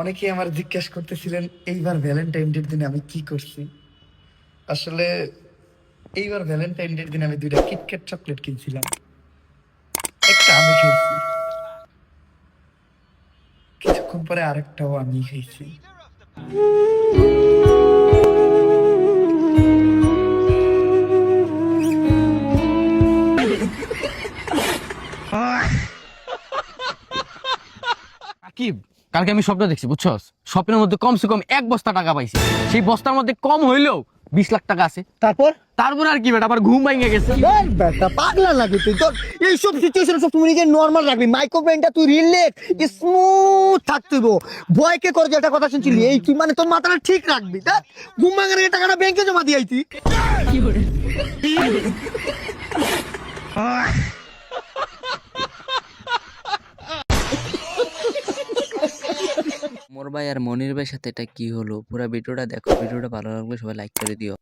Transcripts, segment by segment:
অনেকেই আমার জিজ্ঞেস করতেছিলেন, এইবার ভ্যালেন্টাইন ডের দিনে আমি কি করছি? আসলে এইবার ভ্যালেন্টাইন ডের দিনে আমি দুইটা কিটক্যাট চকলেট কিনছিলাম। একটা আমি খেয়েছি। কিছুক্ষণ পরে আরেকটাও আমি খেয়েছি। আকিব কালকে আমি স্বপ্ন দেখছি বুঝছস? স্বপ্নের মধ্যে কমসে কম এক বস্তা টাকা পাইছি। সেই বস্তার মধ্যে কম হইলেও বিশ লাখ টাকা আছে। তারপর? তারপর আর কি বেটা আবার ঘুম ভাঙে গেছে। বেটা পাগলা লাগবে তুই? তোর এইসব সিচুয়েশন সব তুমি নিজে নর্মাল রাখবি। মাইক্রো ব্রেনটা তুই রিলেক্স স্মুথ থাকতে থাকতেইব বয়কে করে যে একটা কথা শুনছিলি? এই তুই মানে তোর মাথাটা ঠিক রাখবি। দেখ ঘুম ভাঙার আগে টাকাটা ব্যাংকে জমা দিয়ে আইতি। মোর ভাই আর মনির ভাইয়ের সাথে এটা কি হলো? পুরো ভিডিওটা দেখো ভিডিওটা ভালো লাগলে সবাই লাইক করে দিও।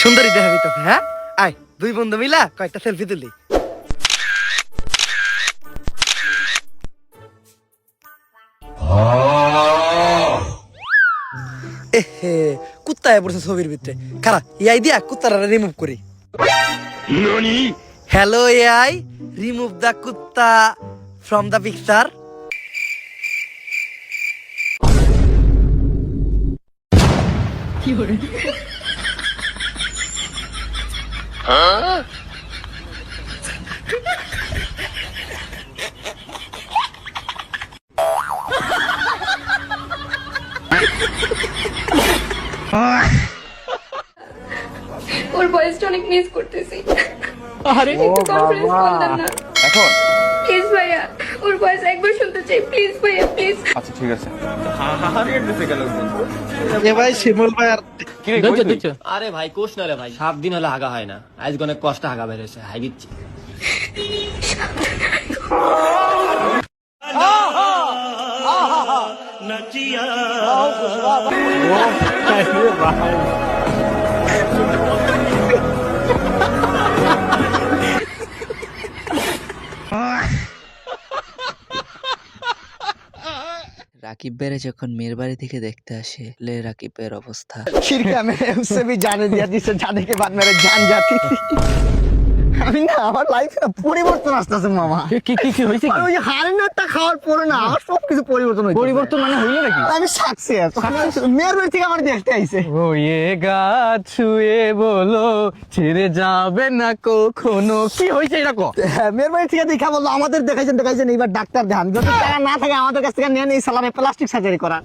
সুন্দরী দেখাবি তোকে হ্যাঁ? আয় দুই বন্ধু মিলা কয়েকটা সেলফি তুলি। এহে কুত্তায় পড়ছে ছবির ভিতরে। খারা ইয়াই দিয়া কুত্তারা রিমুভ করি। হ্যালো এআই রিমুভ দ্য কুত্তা ফ্রম দ্য পিকচার ওর ভয়েসটা অনেক মিস করতেছি। আরে একটু কনফারেন্স কল দেন না। এখন? প্লিজ ভাইয়া। ওর ভয়েস একবার প্লিজ ভাইয়া প্লিজ আচ্ছা ঠিক আছে হারিয়ে দিতে গেল এ ভাই শিমুল ভাই আর ভাই কোষ না রে ভাই সাত দিন হলে হাগা হয় না আজ অনেক কষ্ট হাগা বেরোছে হাই দিচ্ছি রাকিব বেরে যখন মেয়ের বাড়ি থেকে দেখতে আসে, লে রাকিবের অবস্থা। শিরকা মেরে উসে জানে দিয়া দিছে জানে কে বাদ মেরে জান জাতি। আমি না আমার লাইফে পরিবর্তন আসতেছে মামা। কি কি কি হয়েছে কি? ওই হারিনারটা খাওয়ার পরে না আমার সব কিছু পরিবর্তন হয়েছে পরিবর্তন মানে হইল নাকি? আমি সাকসেস মেয়ের বাড়ি থেকে আমার দেখতে আইছে। ও এ গাছ ছুঁয়ে বলো ছেড়ে যাবে না কখনো। কি হয়েছে এটা কো? হ্যাঁ, মেয়ের বাড়ি থেকে দেখা বলল আমাদের দেখাইছেন দেখাইছেন এবার ডাক্তার দেখান। যদি টাকা না থাকে আমাদের কাছ থেকে নিয়ে নেই সালামে প্লাস্টিক সার্জারি করা